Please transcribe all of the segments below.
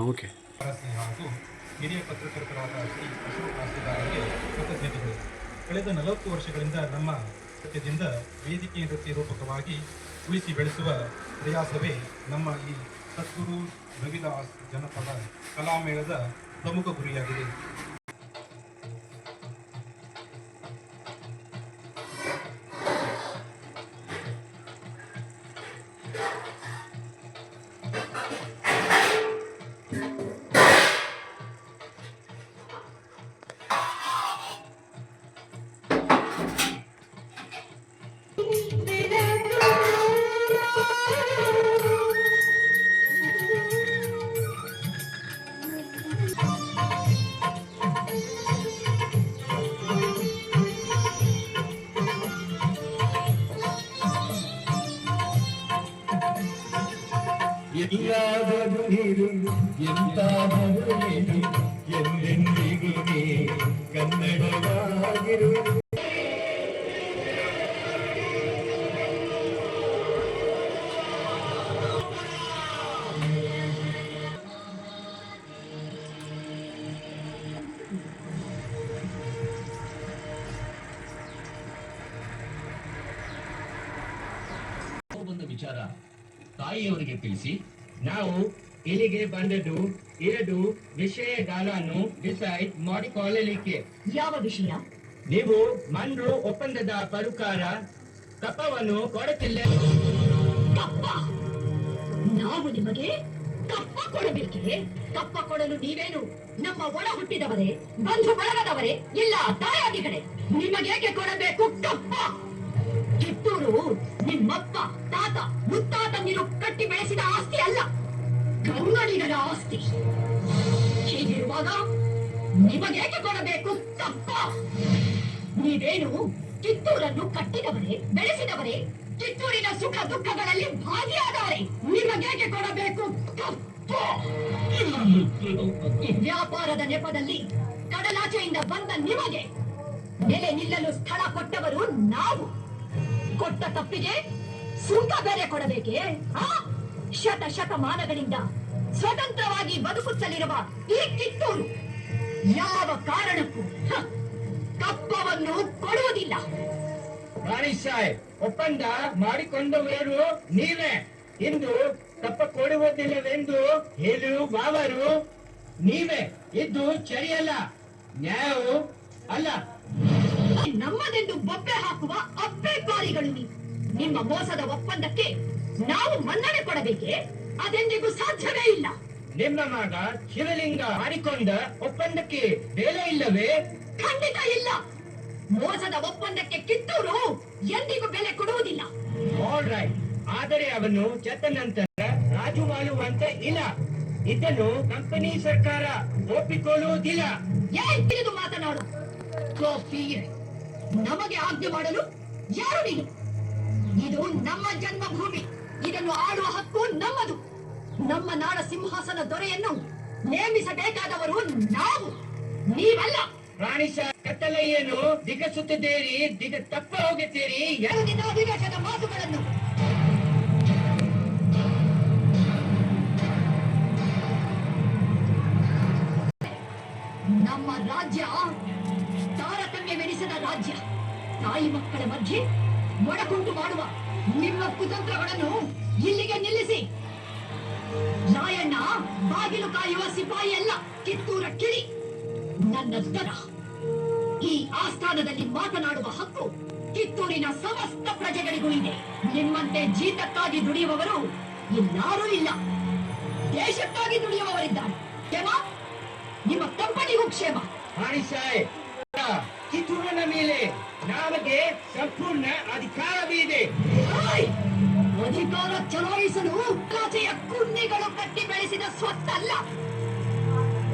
Okay. ಹಾಗೂ ಹಿರಿಯ ಪತ್ರಕರ್ತರಾದ ಶ್ರೀ ಅಶೋಕ್ ಆಸ್ತಿದಾರರಿಗೆ ಕೃತಜ್ಞತೆಗಳು. ಕಳೆದ ನಲವತ್ತು ವರ್ಷಗಳಿಂದ ನಮ್ಮ ಸತ್ಯದಿಂದ ವೇದಿಕೆ ನೃತ್ಯ ರೂಪಕವಾಗಿ ಉಳಿಸಿ ಬೆಳೆಸುವ ಪ್ರಯಾಸವೇ ನಮ್ಮ ಈ ಸದ್ಗುರು ರವಿದಾಸ್ ಜನಪದ ಕಲಾಮೇಳದ ಪ್ರಮುಖ ಗುರಿಯಾಗಿದೆ. ಎಲ್ಲಾದರೂ ನೀರು ಎಂತಾದರೂ ನೀರು ಎಂದೆಂದಿಗೂ ನೀ ಕನ್ನಡವಾಗಿರು ಒಂದು ವಿಚಾರ ತಾಯಿಯವರಿಗೆ ತಿಳಿಸಿ ನಾವು ಇಲ್ಲಿಗೆ ಬಂದದ್ದು ಎರಡು ವಿಷಯಗಳನ್ನು ಡಿಸೈಡ್ ಮಾಡಿಕೊಳ್ಳಲಿಕ್ಕೆ. ಯಾವ ವಿಷಯ? ನೀವು ಮನ್ರು ಒಪ್ಪಂದದ ಪ್ರಕಾರ ಕಪ್ಪವನ್ನು ಕೊಡುತ್ತಿಲ್ಲ. ಕಪ್ಪ? ನಾವು ನಿಮಗೆ ಕಪ್ಪ ಕೊಡಬೇಕೆ? ಕಪ್ಪ ಕೊಡಲು ನೀವೇನು ನಮ್ಮ ಒಳ ಹುಟ್ಟಿದವರೇ ಬಂಧು ಬಳಗದವರೇ ಇಲ್ಲ ತಾಯಾದಿಗಳೇ ನಿಮಗೇಕೆ ಕೊಡಬೇಕು ಕಪ್ಪ? ಕಿತ್ತೂರು ನಿಮ್ಮಪ್ಪ ತಾತ ಮುತ್ತಾತ ನೀರು ಕಟ್ಟಿ ಬೆಳೆಸಿದ ಆಸ್ತಿ ಅಲ್ಲ. ಕನ್ನಡಿಗರ ಆಸ್ತಿ ಹೀಗಿರುವಾಗ ನಿಮಗೇಕೆ ಕೊಡಬೇಕು? ಕಪ್ಪ ನೀವೇನು ಕಿತ್ತೂರನ್ನು ಕಟ್ಟಿದವರೇ, ಬೆಳೆಸಿದವರೇ, ಕಿತ್ತೂರಿನ ಸುಖ ದುಃಖಗಳಲ್ಲಿ ಭಾಗಿಯಾದವರೇ ನಿಮಗೇಕೆ ಕೊಡಬೇಕು? ಕಪ್ಪು ವ್ಯಾಪಾರದ ನೆಪದಲ್ಲಿ ಕಡಲಾಚೆಯಿಂದ ಬಂದ ನಿಮಗೆ ನೆಲೆ ನಿಲ್ಲಲು ಸ್ಥಳ ಕೊಟ್ಟವರು ನಾವು. ಕೊಟ್ಟ ತಪ್ಪಿಗೆ ಸುಂಕ ಬೇರೆ ಕೊಡಬೇಕೆ? ಶತ ಶತಮಾನಗಳಿಂದ ಸ್ವತಂತ್ರವಾಗಿ ಬದುಕುತ್ತಲಿರುವ ಈ ಕಿತ್ತೂರು ಯಾವ ಕಾರಣಕ್ಕೂ ಕಪ್ಪವನ್ನು ಕೊಡುವುದಿಲ್ಲ. ರಾಣಿ ಸಾಹೇಬ್ ಒಪ್ಪಂದ ಮಾಡಿಕೊಂಡವರು ನೀವೇ. ಇಂದು ತಪ್ಪ ಕೊಡುವುದಿಲ್ಲವೆಂದು ಹೇಳುವವರು ನೀವೇ ಇದ್ದು ಸರಿಯಲ್ಲ ನ್ಯಾಯವು ಅಲ್ಲ. ನಮ್ಮದೆಂದು ಬೊಬ್ಬೆ ಹಾಕುವ ಅಪ್ಪೆಕಾರಿಗಳು ನೀವು. ನಿಮ್ಮ ಮೋಸದ ಒಪ್ಪಂದಕ್ಕೆ ನಾವು ಮನ್ನಣೆ ಕೊಡಬೇಕೆ? ಅದೆಂದಿಗೂ ಸಾಧ್ಯವೇ ಇಲ್ಲ. ನಿಮ್ಮ ಮಗ ಶಿವಲಿಂಗ ಮಾಡಿಕೊಂಡ ಒಪ್ಪಂದಕ್ಕೆ ಬೆಲೆ ಇಲ್ಲವೇ? ಖಂಡಿತ ಇಲ್ಲ. ಮೋಸದ ಒಪ್ಪಂದಕ್ಕೆ ಕಿತ್ತೂರು ಎಂದಿಗೂ ಬೆಲೆ ಕೊಡುವುದಿಲ್ಲ. ಆಲ್ ರೈಟ್ ಆದರೆ ಅವನು ಚತ್ತ ನಂತರ ರಾಜು ಮಾಡುವಂತೆ ಇಲ್ಲ. ಇದನ್ನು ಕಂಪನಿ ಸರ್ಕಾರ ಒಪ್ಪಿಕೊಳ್ಳುವುದಿಲ್ಲ. ಏನ್ ತಿಳಿದು ಮಾತನಾಡು. ನಮಗೆ ಆಜ್ಞೆ ಮಾಡಲು ಯಾರು ನೀನು? ಇದು ನಮ್ಮ ಜನ್ಮಭೂಮಿ. ಇದನ್ನು ಆಡುವ ಹಕ್ಕು ನಮ್ಮದು. ನಮ್ಮ ನಾಡ ಸಿಂಹಾಸನ ದೊರೆಯನ್ನು ನೇಮಿಸಬೇಕಾದವರು ನಾವು. ನೀವಲ್ಲ. ರಾಣಿ ಕತ್ತಲೆಯನ್ನು ದಿಗಸುತ್ತಿದ್ದೀರಿ ದಿಗ ತಪ್ಪ ಹೋಗುತ್ತೀರಿ ವಿವೇಕದ ಮಾತುಗಳನ್ನು. ನಮ್ಮ ರಾಜ್ಯ ತಾರತಮ್ಯವೆನಿಸದ ರಾಜ್ಯ. ತಾಯಿ ಮಕ್ಕಳ ಮಧ್ಯೆ ಮೊಡಕುಂಟು ಮಾಡುವ ನಿಮ್ಮ ಕುತಂತ್ರಗಳನ್ನು ಇಲ್ಲಿಗೆ ನಿಲ್ಲಿಸಿ. ರಾಯಣ್ಣ ಬಾಗಿಲು ಕಾಯುವ ಸಿಪಾಯಿ ಅಲ್ಲ ಕಿತ್ತೂರ ಕಿಳಿ. ನನ್ನ ದರ ಈ ಆಸ್ಥಾನದಲ್ಲಿ ಮಾತನಾಡುವ ಹಕ್ಕು ಕಿತ್ತೂರಿನ ಸಮಸ್ತ ಪ್ರಜೆಗಳಿಗೂ ಇದೆ. ನಿಮ್ಮಂತೆ ಜೀತಕ್ಕಾಗಿ ದುಡಿಯುವವರು ಇನ್ನಾರೂ ಇಲ್ಲ. ದೇಶಕ್ಕಾಗಿ ದುಡಿಯುವವರಿದ್ದಾರೆ. ಕ್ಷೇಮ? ನಿಮ್ಮ ಕಂಪನಿಗೂ ಕ್ಷೇಮ. ಕಿತ್ತೂರಿನ ಮೇಲೆ ನಮಗೆ ಸಂಪೂರ್ಣ ಅಧಿಕಾರವಿದೆ! ಅಧಿಕಾರ ಚಲಾಯಿಸಲು ರಾಜೆಯ ಕುಂಡಿಗಳು ಕಟ್ಟಿ ಬೆಳೆಸಿದ ಸ್ವತ್ತಲ್ಲ.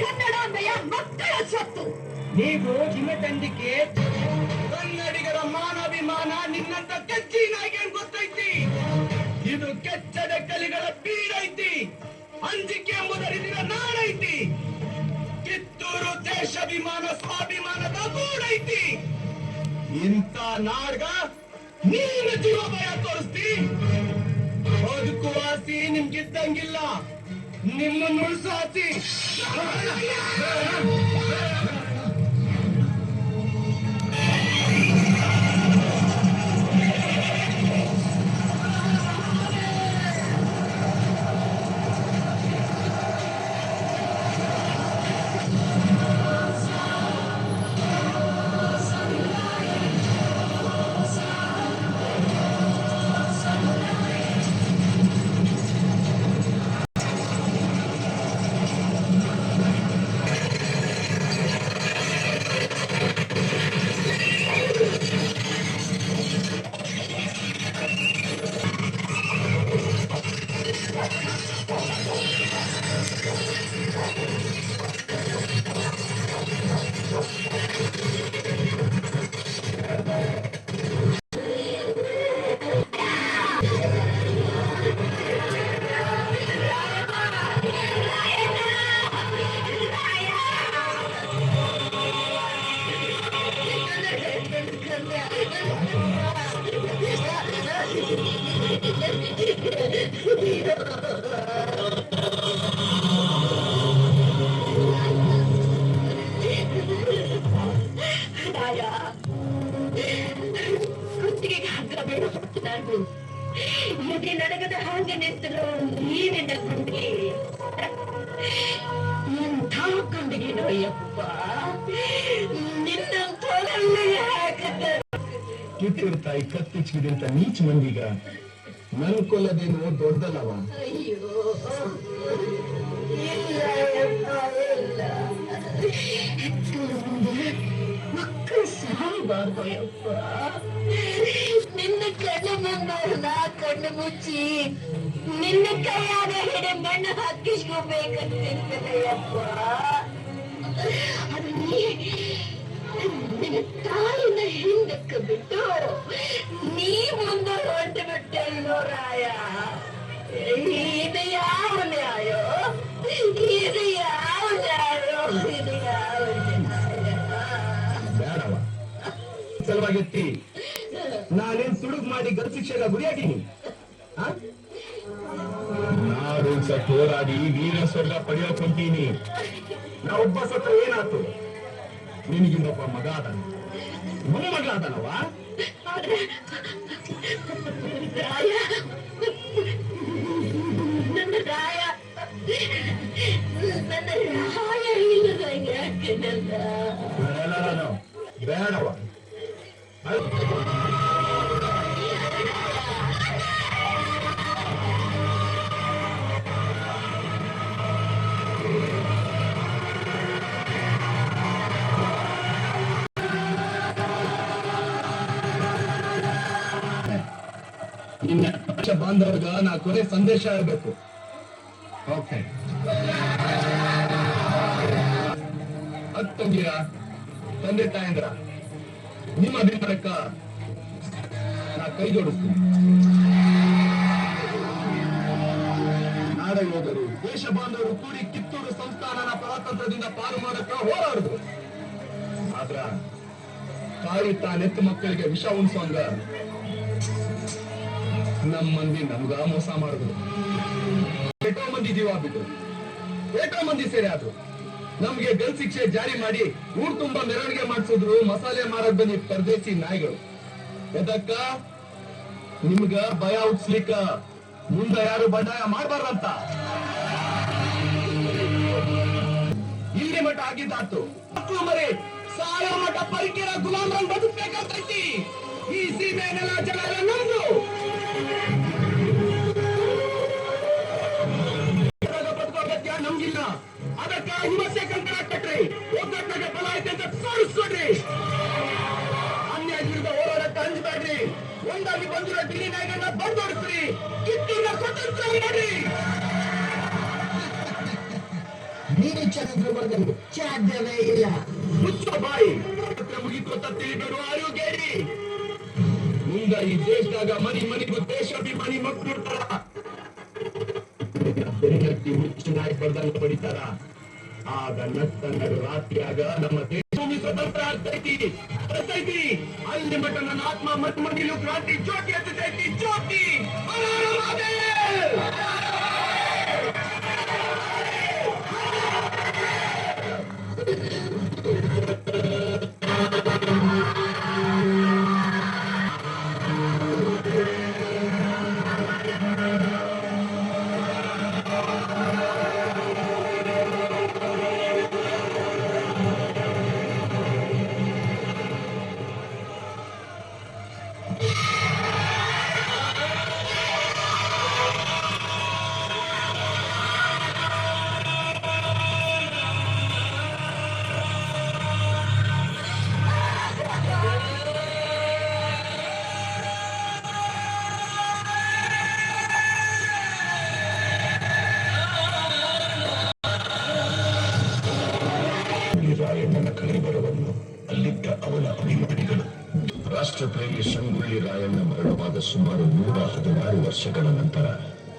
ಕನ್ನಡಾಂಬೆಯ ಮಕ್ಕಳ ಸ್ವತ್ತು. ನೀವು ನಿಮ್ಮ ತಂದಿಕೆ ಕನ್ನಡಿಗರ ಮಾನಾಭಿಮಾನ ನಿನ್ನಂತ ಕೆಚ್ಚಿ ಗೊತ್ತೈತಿ. ಇದು ಕೆಚ್ಚದ ಕಲಿಗಳ ಬೀಡೈತಿ ಅಂಜಿಕೆ ಎಂಬುದರಿಂದ ನಾಡೈತಿ ಕಿತ್ತೂರು ದೇಶಾಭಿಮಾನ, ಸ್ವಾಭಿಮಾನದ ಮೂಡೈತಿ ಇಂಥ ನಾಡ್ಗ ನೀನು ಜೀವ ಭಯ ತೋರಿಸ್ತಿ? ಬದುಕುವ ಆಸೆ ನಿಮ್ಗಿದ್ದಂಗಿಲ್ಲ. ನಿಮ್ಮನ್ನು ಉಳಿಸಾತಿ ಕಿತ್ತೂರು ತಾಯಿ ಕತ್ತಿಚ್ಚಿದಂತ ನೀಚ ಮಂದಿಗ. ನನ್ ಕೊಲ್ಲದೇನು ದೊಡ್ಡದಲ್ಲವ ಮಕ್ಕಳು ನಿನ್ನ ಕಣ್ಣು ನಾ ಕಣ್ಣು ಮುಚ್ಚಿ, ನಿನ್ನ ಕೈಯಾಗ ಹಿಡಿ ಮಣ್ಣು ಹಾಕಿಸ್ಕೋಬೇಕಂತಿರ್ತದಯ್ಯಪ್ಪ ಅದು ನೀ ನಿನ್ನ ತಾಯಿನ ಹಿಂದಕ್ಕೆ ಬಿಟ್ಟು ನೀ ಮುಂದೆ ಹೊರಟು ಬಿಟ್ಟೆಲ್ಲೋ ರಾಯ? ಇದು ಯಾವ ನ್ಯಾಯ? ಇದು ಯಾವ ನ್ಯಾಯ? ಇದು ಯಾವ ನ್ಯಾಯ? ನಾನೇನ್ ತುಡುಗ್ ಮಾಡಿ ಗಲ್ ಶಿಕ್ಷೆಗ ಗುರಿಯಾಗಿನಿ? ನಾಡು ಹೋರಾಡಿ ವೀರ ಸ್ವರ್ಗ ಪಡೆಯೋಕ್ ಹೊಂಟೀನಿ. ನಾ ಒಬ್ಬ ಸತ್ರ ಏನಾತು ನಿನಗಿನ್ನೊಬ್ಬ ಮಗ ಅದಾನ ಮೊಮ್ಮಗ ಅದಾನವ ಆದ್ರೆ ರಾಯ ನನ್ನ ರಾಯ ನನ್ನ? ರಾಯ ಇಲ್ಲದ ಯಾಕೆನಲ್ಲ ಬೇಡವ ಬಾಂಧವ್ರಿಗ ನಾ ಕೊನೆ ಸಂದೇಶ ಇರಬೇಕು ಓಕೆ ಹತ್ತಂಗಿರ ತಂದೆ ತಾಯಂದ್ರ, ನಿಮ್ಮ ಅಭಿಮಾನಕ್ಕ ನಾ ಕೈ ಜೋಡಿಸ್ತೀನಿ. ನಾಡ ಯೋಧರು, ದೇಶ ಬಾಂಧವರು ಕೂಡಿ ಕಿತ್ತೂರು ಸಂಸ್ಥಾನನ ಪರತಂತ್ರದಿಂದ ಪಾರು ಮಾಡಕ್ಕ ಹೋರಾಡುದು. ಆದ್ರ ತಾಯಿ ತಾನೆತ್ತು ಮಕ್ಕಳಿಗೆ ವಿಷ ಉಣಿಸುವಂಗ ನಮ್ಮ ಮಂದಿ ನಮ್ಗ ಮೋಸ ಮಾಡಿದ್ರು ಎಷ್ಟೋ ಮಂದಿ ಜೀವ ಬಿಟ್ಟು. ಎಷ್ಟೋ ಮಂದಿ ಸೇರಿ ಆದ್ರು. ನಮ್ಗೆ ಗಲ್ ಶಿಕ್ಷೆ ಜಾರಿ ಮಾಡಿ ಊರ್ ತುಂಬಾ ಮೆರವಣಿಗೆ ಮಾಡಿಸಿದ್ರು, ಮಸಾಲೆ ಮಾರಕ್ ಬಂದಿ ಪರದೇಶಿ ನಾಯಿಗಳು. ಎದಕ್ಕ? ನಿಮ್ಗ ಭಯ ಹುಟ್ಸ್ಲಿಕ್ಕ. ಮುಂದ ಯಾರು ಬಂಡಾಯ ಮಾಡಬಾರ್ದಂತ? ಇಲ್ಲಿ ಮಠ ಆಗಿದ್ದಾತು. ಮಕ್ಕಳು ಮರಿ, ಸಾಯೋ ಮಠ ಪರಿಕೆರ ಗುಲಾಮ್ರಂಗ್ ಬದುಕಬೇಕಂತೈತಿ. ಈ ಸೀಮೆ ನೆಲ ಜನರ ನಮ್ದು ನಮ್ಗಿಲ್ಲ ಅದಕ್ಕ ಹಿಂಸೆ ಕಂಕಣ ಕಟ್ರಿ ಒಗ್ಗಟ್ಟಿಗೆ ಬಲ ಐತೆ ಅನ್ಯಾಯ ವಿರುದ್ಧ ಹೋರಾಡಕ್ಕೆ ಅಂಜಬೇಡ್ರಿ ಒಂದಾಗಿ ಬಂದಿರೋ ಡಿಲ್ಲಿ ನಾಯಕನ್ನ ಬಂದೋಡಿಸ್ರಿ ಕಿತ್ತೂರಿನ ಸ್ವತಂತ್ರ ಇಲ್ಲ ಮುಚ್ಚೋ ಬಾಯಿ ಮುಗಿತು ಅಂತ ತಿಳಿಬೇಡು ಆರೋಗ್ಯರಿ ಮುಂದ ಈ ದೇಶದಾಗ ಮನಿ ಮನಿಗೂ ಮುಚ್ಚಿ ನಾಯಿ ಬರ್ದಂಗ ಬಡಿತಾರ ಆಗ ನತ್ತ ನಡು ರಾತ್ರಿಯಾಗ ನಮ್ಮ ದೇಶ ಭೂಮಿ ಸ್ವತಂತ್ರ ಆಗ್ತೈತಿ ಅಲ್ಲಿ ಮಟ್ಟ ನನ್ನ ಆತ್ಮ ಮತ್ ಮಗಿಲು ಕ್ರಾಂತಿ ಜ್ಯೋತಿ ರಾಷ್ಟ್ರಪ್ರೇಮಿ ಸಂಗೊಳ್ಳಿ ರಾಯಣ್ಣ ಮರಣವಾದ ಸುಮಾರು ನೂರ ಹದಿನಾರು ವರ್ಷಗಳ ನಂತರ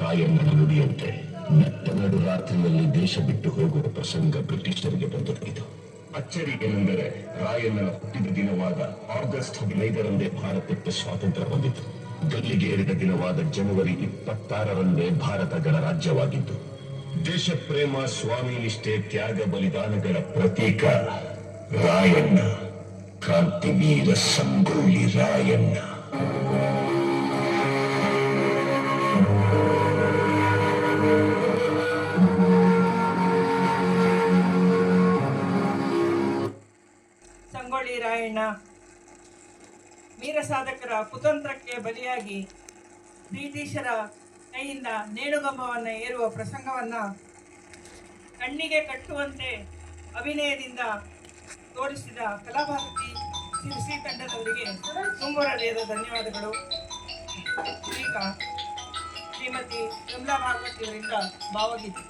ರಾಯಣ್ಣನ ನುಡಿಯಂತೆ ನಟ್ಟ ನಡು ರಾತ್ರಿಯಲ್ಲಿ ದೇಶ ಬಿಟ್ಟು ಹೋಗುವ ಪ್ರಸಂಗ ಬ್ರಿಟಿಷರಿಗೆ ಬಂದೊದಗಿತು ಅಚ್ಚರಿ ಏನೆಂದರೆ ರಾಯಣ್ಣನ ಹುಟ್ಟಿದ ದಿನವಾದ ಆಗಸ್ಟ್ ಹದಿನೈದರಂದೇ ಭಾರತಕ್ಕೆ ಸ್ವಾತಂತ್ರ್ಯ ಬಂದಿತು ಗಲ್ಲಿಗೇರಿದ ದಿನವಾದ ಜನವರಿ ಇಪ್ಪತ್ತಾರರಂದೇ ಭಾರತ ಗಣರಾಜ್ಯವಾಗಿದ್ದು ದೇಶ ಪ್ರೇಮ ಸ್ವಾಮಿ ನಿಷ್ಠೆ ತ್ಯಾಗ ಬಲಿದಾನಗಳ ಪ್ರತೀಕ ರಾಯಣ್ಣ. ಕ್ರಾಂತಿವೀರ ಸಂಗೊಳ್ಳಿ ರಾಯಣ್ಣ. ಸಂಗೊಳ್ಳಿ ರಾಯಣ್ಣ, ವೀರ ಸಾಧಕರ ಕುತಂತ್ರಕ್ಕೆ ಬಲಿಯಾಗಿ ಬ್ರಿಟಿಷರ ಕೈಯಿಂದ ನೇಣುಗಂಬವನ್ನು ಏರುವ ಪ್ರಸಂಗವನ್ನು ಕಣ್ಣಿಗೆ ಕಟ್ಟುವಂತೆ ಅಭಿನಯದಿಂದ ತೋರಿಸಿದ ಕಲಾಭಾರತಿ ಸಿರಿಸಿ ತಂಡದವರಿಗೆ ತುಂಬರ ಹೃದಯದ ಧನ್ಯವಾದಗಳು. ಈಗ ಶ್ರೀಮತಿ ಕಮಲಾ ಭಾಗವತಿಯವರಿಂದ ಭಾವಗೀತೆ.